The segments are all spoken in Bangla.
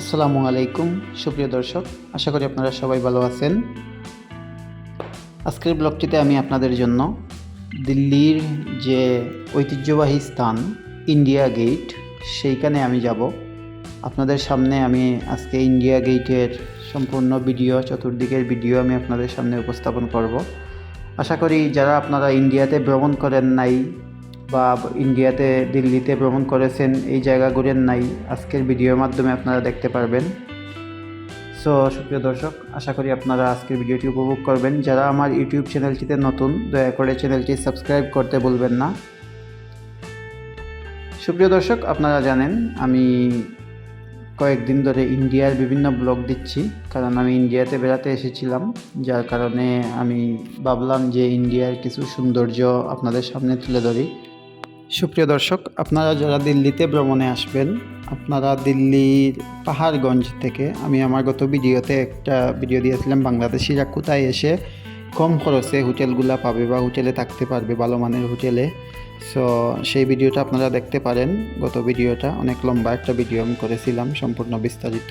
আসসালামু আলাইকুম, সুপ্রিয় দর্শক, আশা করি আপনারা সবাই ভালো আছেন। আজকের ব্লগটিতে আমি আপনাদের জন্য দিল্লির যে ঐতিহ্যবাহী স্থান, ইন্ডিয়া গেট, সেইখানে আমি যাব। আপনাদের সামনে আমি আজকে ইন্ডিয়া গেটের সম্পূর্ণ ভিডিও, চতুর্দিকের ভিডিও আমি আপনাদের সামনে উপস্থাপন করব। আশা করি যারা আপনারা ইন্ডিয়াতে ভ্রমণ করেন নাই বা ইন্ডিয়াতে, দিল্লিতে ভ্রমণ করেছেন, এই জায়গা ঘুরেন নাই। আজকের ভিডিওর মাধ্যমে আপনারা দেখতে পারবেন। সো সুপ্রিয় দর্শক, আশা করি আপনারা আজকের ভিডিওটি উপভোগ করবেন। যারা আমার ইউটিউব চ্যানেলটিতে নতুন, দয়া করে চ্যানেলটি সাবস্ক্রাইব করতে ভুলবেন না। সুপ্রিয় দর্শক, আপনারা জানেন, আমি কয়েকদিন ধরে ইন্ডিয়ার বিভিন্ন ব্লগ দিচ্ছি। কারণ আমি ইন্ডিয়াতে বেড়াতে এসেছিলাম। যার কারণে আমি ভাবলাম যে ইন্ডিয়ার কিছু সৌন্দর্য আপনাদের সামনে তুলে ধরি। সুপ্রিয় দর্শক, আপনারা যারা দিল্লিতে ভ্রমণে আসবেন, আপনারা দিল্লির পাহাড়গঞ্জ থেকে, আমি আমার গত ভিডিওতে একটা ভিডিও দিয়েছিলাম, বাংলাদেশিরা কোথায় এসে কম খরচে হোটেলগুলা পাবে বা হোটেলে থাকতে পারবে, ভালো মানের হোটেলে। সো সেই ভিডিওটা আপনারা দেখতে পারেন। গত ভিডিওটা অনেক লম্বা একটা ভিডিও আমি করেছিলাম, সম্পূর্ণ বিস্তারিত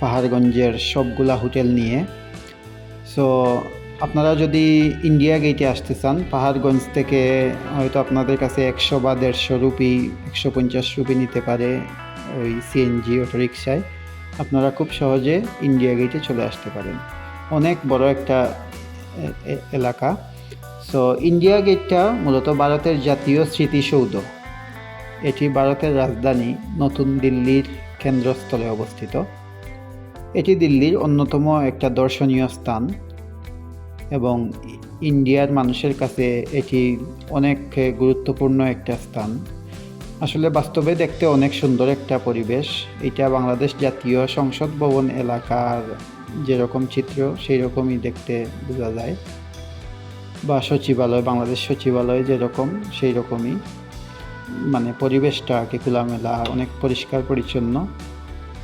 পাহাড়গঞ্জের সবগুলা হোটেল নিয়ে। সো আপনারা যদি ইন্ডিয়া গেটে আসতে চান, পাহাড়গঞ্জ থেকে হয়তো আপনাদের কাছে একশো বা দেড়শো রুপি, একশো পঞ্চাশ রুপি নিতে পারে ওই সিএনজি অটোরিকশায়। আপনারা খুব সহজে ইন্ডিয়া গেটে চলে আসতে পারেন। অনেক বড় একটা এলাকা। সো ইন্ডিয়া গেটটা মূলত ভারতের জাতীয় স্মৃতিসৌধ। এটি ভারতের রাজধানী, নতুন দিল্লির কেন্দ্রস্থলে অবস্থিত। এটি দিল্লির অন্যতম একটা দর্শনীয় স্থান। এবং ইন্ডিয়ার মানুষের কাছে এটি অনেক গুরুত্বপূর্ণ একটা স্থান। আসলে বাস্তবে দেখতে অনেক সুন্দর একটা পরিবেশ। এটা বাংলাদেশ জাতীয় সংসদ ভবন এলাকার যেরকম চিত্র সেই রকমই দেখতে বোঝা যায়। বা সচিবালয়, বাংলাদেশ সচিবালয় যেরকম সেই রকমই মানে পরিবেশটা কি খোলামেলা অনেক পরিষ্কার, পরিচ্ছন্ন।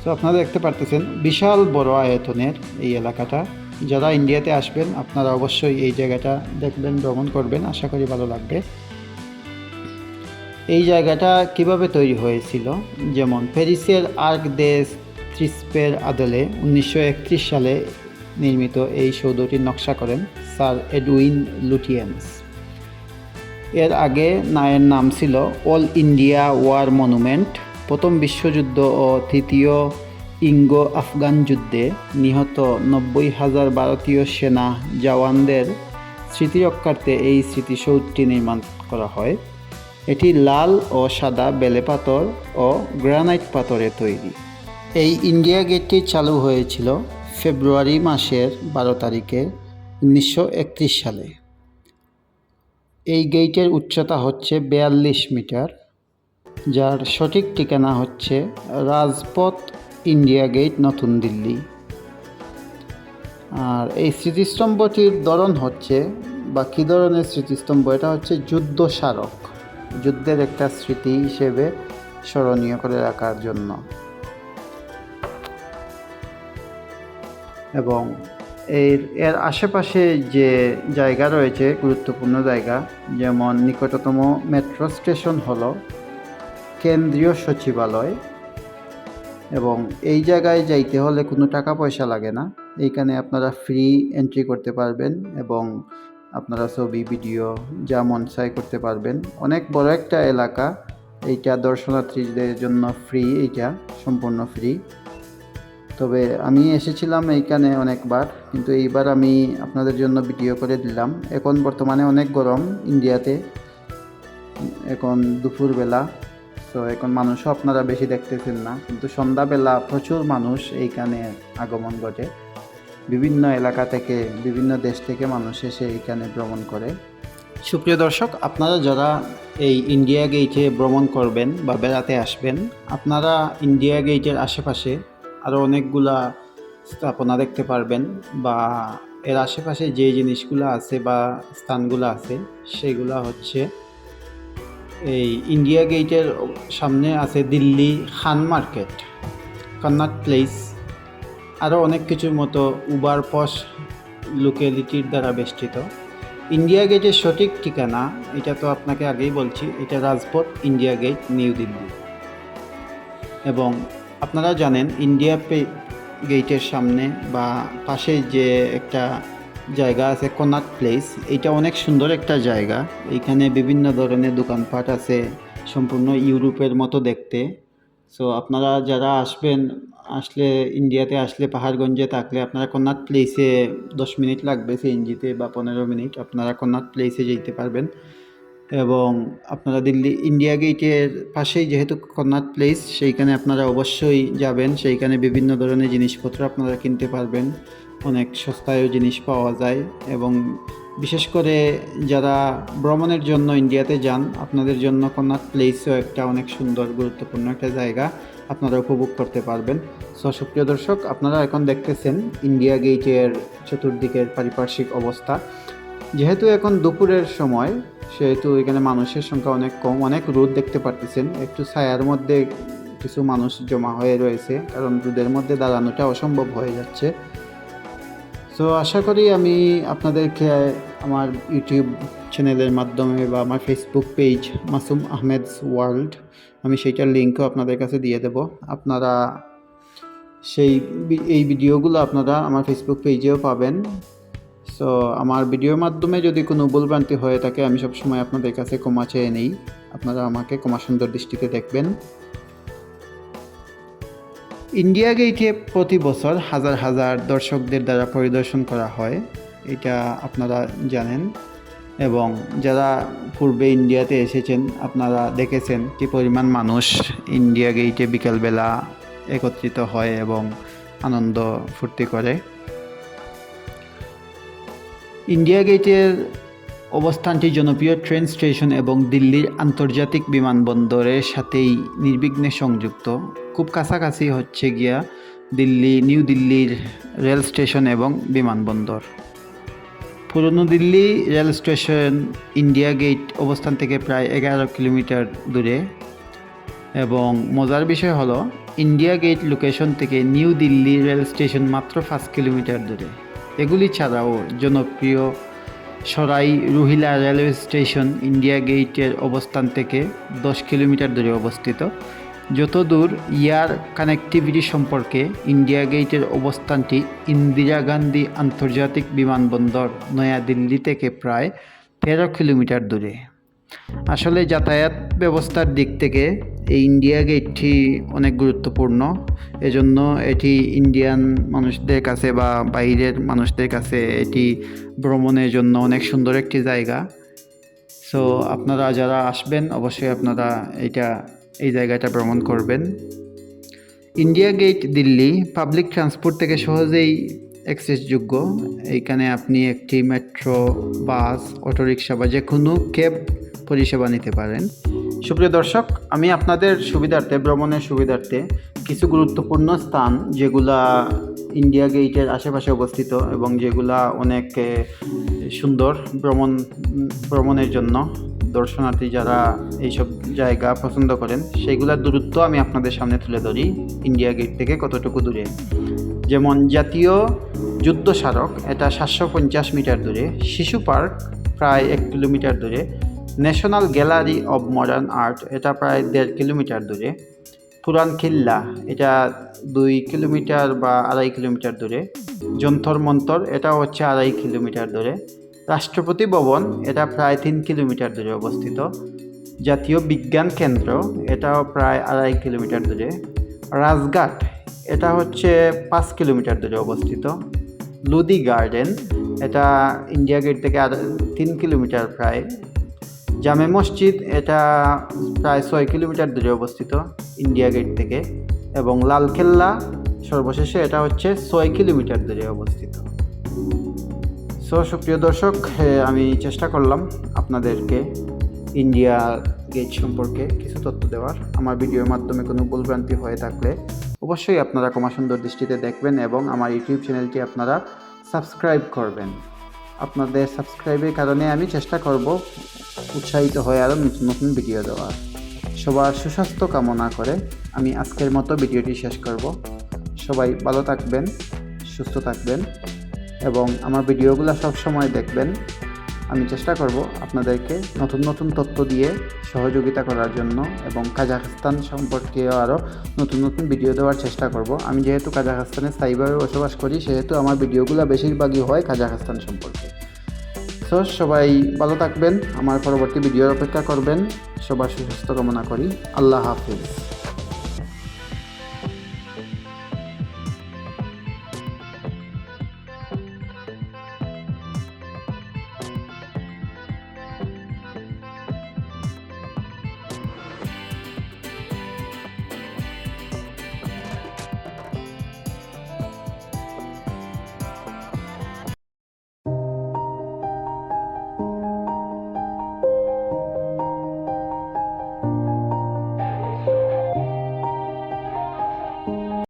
তো আপনারা দেখতে পারতেছেন, বিশাল বড় আয়তনের এই এলাকাটা। যারা ইন্ডিয়াতে আসবেন, আপনারা অবশ্যই এই জায়গাটা দেখবেন, ভ্রমণ করবেন, আশা করি ভালো লাগবে। এই জায়গাটা কীভাবে তৈরি হয়েছিল? যেমন প্যারিসের আর্ক দে ত্রিস্পের আদলে উনিশশো একত্রিশ সালে নির্মিত এই সৌধটির নকশা করেন স্যার এডউইন লুটিয়েন্স। এর আগে নায়ের নাম ছিল অল ইন্ডিয়া ওয়ার মনুমেন্ট প্রথম বিশ্বযুদ্ধ ও তৃতীয় ইঙ্গো আফগান যুদ্ধে নিহত নব্বই হাজার ভারতীয় সেনা জওয়ানদের স্মৃতি রক্ষার্থে এই স্মৃতিসৌধটি নির্মাণ করা হয়। এটি লাল ও সাদা বেলে পাথর ও গ্রানাইট পাথরে তৈরি। এই ইন্ডিয়া গেটটি চালু হয়েছিল ফেব্রুয়ারি মাসের বারো তারিখে উনিশশো একত্রিশ সালে। এই গেটের উচ্চতা হচ্ছে বিয়াল্লিশ মিটার, যার সঠিক ঠিকানা হচ্ছে রাজপথ ইন্ডিয়া গেট, নতুন দিল্লি। আর এই স্মৃতিস্তম্ভটির ধরন হচ্ছে, বা কী ধরনের স্মৃতিস্তম্ভ? এটা হচ্ছে যুদ্ধ স্মারক। যুদ্ধের একটা স্মৃতি হিসেবে স্মরণীয় করে রাখার জন্য। এবং এর এর আশেপাশে যে জায়গা রয়েছে, গুরুত্বপূর্ণ জায়গা, যেমন নিকটতম মেট্রো স্টেশন হলো, কেন্দ্রীয় সচিবালয় এবং এই জায়গায় যাইতে হলে কোনো টাকা পয়সা লাগে না। এইখানে আপনারা ফ্রি এন্ট্রি করতে পারবেন এবং আপনারা ছবি ভিডিও যা মন চাই করতে পারবেন। অনেক বড় একটা এলাকা, এইটা দর্শনার্থীদের জন্য ফ্রি এইটা সম্পূর্ণ ফ্রি তবে আমি এসেছিলাম এইখানে অনেকবার, কিন্তু এইবার আমি আপনাদের জন্য ভিডিও করে দিলাম। এখন বর্তমানে অনেক গরম ইন্ডিয়াতে। এখন দুপুরবেলা। তো এখন মানুষও আপনারা বেশি দেখতেছেন না। কিন্তু সন্ধ্যাবেলা প্রচুর মানুষ এইখানে আগমন ঘটে। বিভিন্ন এলাকা থেকে, বিভিন্ন দেশ থেকে মানুষ এসে এইখানে ভ্রমণ করে। সুপ্রিয় দর্শক, আপনারা যারা এই ইন্ডিয়া গেটে ভ্রমণ করবেন বা বেড়াতে আসবেন, আপনারা ইন্ডিয়া গেটের আশেপাশে আরও অনেকগুলা স্থাপনা দেখতে পারবেন বা এর আশেপাশে যে জিনিসগুলো আছে বা স্থানগুলো আছে, সেগুলো হচ্ছে এই ইন্ডিয়া গেটের সামনে আছে Delhi Khan market Connaught place আরও অনেক কিছুর মতো উবার পশ লোকেলিটির দ্বারা বেষ্টিত। ইন্ডিয়া গেটের সঠিক ঠিকানা, এটা তো আপনাকে আগেই বলছি, এটা রাজপথ ইন্ডিয়া গেট নিউ দিল্লি এবং আপনারা জানেন ইন্ডিয়া পে গেটের সামনে বা পাশে যে একটা জায়গা আছে কোনাক প্লেস। এটা অনেক সুন্দর একটা জায়গা। এইখানে বিভিন্ন ধরনের দোকানপাট আছে, সম্পূর্ণ ইউরোপের মতো দেখতে। সো আপনারা যারা আসবেন, আসলে ইন্ডিয়াতে আসলে, পাহাড়গঞ্জে থাকলে আপনারা কন্নাট প্লেসে দশ মিনিট লাগবে সিএনজিতে বা পনেরো মিনিট আপনারা কন্নাট প্লেসে যেতে পারবেন। এবং আপনারা দিল্লি, ইন্ডিয়া গেটের পাশেই যেহেতু কন্নাট প্লেস, সেইখানে আপনারা অবশ্যই যাবেন। সেইখানে বিভিন্ন ধরনের জিনিসপত্র আপনারা কিনতে পারবেন। অনেক সস্তায়ও জিনিস পাওয়া যায় এবং বিশেষ করে যারা ভ্রমণের জন্য ইন্ডিয়াতে যান, আপনাদের জন্য কন্নাট প্লেসও একটা অনেক সুন্দর, গুরুত্বপূর্ণ একটা জায়গা আপনারা উপভোগ করতে পারবেন। সো, সুপ্রিয় দর্শক, আপনারা এখন দেখতেছেন ইন্ডিয়া গেটের চতুর্দিকের পারিপার্শ্বিক অবস্থা। যেহেতু এখন দুপুরের সময়, সেহেতু এখানে মানুষের সংখ্যা অনেক কম, অনেক রোদ দেখতে পারতেছেন। একটু ছায়ার মধ্যে কিছু মানুষ জমা হয়ে রয়েছে, কারণ রোদের মধ্যে দাঁড়ানোটা অসম্ভব হয়ে যাচ্ছে। সো আশা করি আমি আপনাদেরকে আমার ইউটিউব চ্যানেলের মাধ্যমে বা আমার Facebook page Masum Ahmed's world, আমি সেইটার লিঙ্কও আপনাদের কাছে দিয়ে দেব। আপনারা সেই এই ভিডিওগুলো আপনারা আমার ফেসবুক পেজেও পাবেন। সো আমার ভিডিওর মাধ্যমে যদি কোনো ভুলভ্রান্তি হয়ে থাকে, আমি সবসময় আপনাদের কাছে ক্ষমা চেয়ে নেই। আপনারা আমাকে ক্ষমা সুন্দর দৃষ্টিতে দেখবেন। ইন্ডিয়া গেটে প্রতি বছর হাজার হাজার দর্শকদের দ্বারা পরিদর্শন করা হয়, এটা আপনারা জানেন। এবং যারা পূর্বে ইন্ডিয়াতে এসেছেন, আপনারা দেখেছেন কি পরিমাণ মানুষ ইন্ডিয়া গেটে বিকালবেলা একত্রিত হয় এবং আনন্দ ফুর্তি করে। ইন্ডিয়া গেটের অবস্থানটি জনপ্রিয় ট্রেন স্টেশন এবং দিল্লির আন্তর্জাতিক বিমানবন্দরের সাথেই নির্বিঘ্নে সংযুক্ত। খুব কাছাকাছি হচ্ছে গিয়া দিল্লি, নিউ দিল্লির রেল স্টেশন এবং বিমানবন্দর। পুরনো Delhi rail station India gate অবস্থান থেকে প্রায় এগারো কিলোমিটার দূরে এবং মজার বিষয় হলো, ইন্ডিয়া গেট লোকেশন থেকে নিউ দিল্লি রেল স্টেশন মাত্র পাঁচ কিলোমিটার দূরে। এগুলি ছাড়াও জনপ্রিয় সরাই রুহিলা রেলওয়ে স্টেশন ইন্ডিয়া গেটের অবস্থান থেকে দশ কিলোমিটার দূরে অবস্থিত। যত দূর এয়ার কানেক্টিভিটি সম্পর্কে ইন্ডিয়া গেটের অবস্থানটি ইন্দিরা গান্ধী আন্তর্জাতিক বিমানবন্দর নয়াদিল্লি থেকে প্রায় তেরো কিলোমিটার দূরে। আসলে যাতায়াত ব্যবস্থার দিক থেকে এই ইন্ডিয়া গেটটি অনেক গুরুত্বপূর্ণ। এজন্য এটি ইন্ডিয়ান মানুষদের কাছে বা বাইরের মানুষদের কাছে এটি ভ্রমণের জন্য অনেক সুন্দর একটি জায়গা। সো আপনারা যারা আসবেন, অবশ্যই আপনারা এটা, এই জায়গাটা ভ্রমণ করবেন। India gate Delhi public transport থেকে সহজেই অ্যাক্সেসযোগ্য এইখানে আপনি একটি মেট্রো বাস অটোরিকশা বা যে কোনো ক্যাব পরিষেবা নিতে পারেন। সুপ্রিয় দর্শক, আমি আপনাদের সুবিধার্থে, ভ্রমণের সুবিধার্থে কিছু গুরুত্বপূর্ণ স্থান যেগুলা ইন্ডিয়া গেটের আশেপাশে অবস্থিত এবং যেগুলা অনেক সুন্দর ভ্রমণ, ভ্রমণের জন্য দর্শনার্থী যারা এইসব জায়গা পছন্দ করেন সেইগুলোর দূরত্ব আমি আপনাদের সামনে তুলে ধরি ইন্ডিয়া গেট থেকে কতটুকু দূরে। যেমন জাতীয় যুদ্ধ স্মারক, এটা সাতশো পঞ্চাশ মিটার দূরে। শিশু পার্ক, প্রায় এক কিলোমিটার দূরে। National gallery of modern art এটা প্রায় দেড় কিলোমিটার দূরে। পুরান খিল্লা, এটা দুই কিলোমিটার বা আড়াই কিলোমিটার দূরে। যন্তর মন্তর এটা হচ্ছে আড়াই কিলোমিটার দূরে। রাষ্ট্রপতি ভবন, এটা প্রায় তিন কিলোমিটার দূরে অবস্থিত। জাতীয় বিজ্ঞান কেন্দ্র, এটাও প্রায় আড়াই কিলোমিটার দূরে। রাজঘাট, এটা হচ্ছে পাঁচ কিলোমিটার দূরে অবস্থিত। লুদি গার্ডেন, এটা ইন্ডিয়া গেট থেকে তিন কিলোমিটার প্রায়। জামে মসজিদ, এটা প্রায় ছয় কিলোমিটার দূরে অবস্থিত, ইন্ডিয়া গেট থেকে। এবং লালকেল্লা সর্বশেষে এটা হচ্ছে ছয় কিলোমিটার দূরে অবস্থিত। সো সুপ্রিয় দর্শক আমি চেষ্টা করলাম আপনাদেরকে ইন্ডিয়া গেট সম্পর্কে কিছু তথ্য দেওয়ার। আমার ভিডিওর মাধ্যমে কোনো ভুলভ্রান্তি হয়ে থাকলে অবশ্যই আপনারা ক্ষমা সুন্দর দৃষ্টিতে দেখবেন এবং আমার ইউটিউব চ্যানেলটি আপনারা সাবস্ক্রাইব করবেন। আপনাদের সাবস্ক্রাইবের কারণে আমি চেষ্টা করব উৎসাহিত হয়ে আরও নতুন নতুন ভিডিও দেওয়ার। সবার সুস্বাস্থ্য কামনা করে আমি আজকের মতো ভিডিওটি শেষ করব। সবাই ভালো থাকবেন, সুস্থ থাকবেন এবং আমার ভিডিওগুলো সব সময় দেখবেন। আমি চেষ্টা করব আপনাদেরকে নতুন নতুন তথ্য দিয়ে সহযোগিতা করার জন্য এবং কাজাখস্তান সম্পর্কে আরও নতুন নতুন ভিডিও দেওয়ার চেষ্টা করব। আমি যেহেতু কাজাখস্তানে স্থায়ীভাবে বসবাস করি, সেহেতু আমার ভিডিওগুলো বেশিরভাগই হয় কাজাখস্তান সম্পর্কে। তো সবাই ভালো থাকবেন, আমার পরবর্তী ভিডিওর অপেক্ষা করবেন। সবার সুস্বাস্থ্য কামনা করি। আল্লাহ হাফিজ।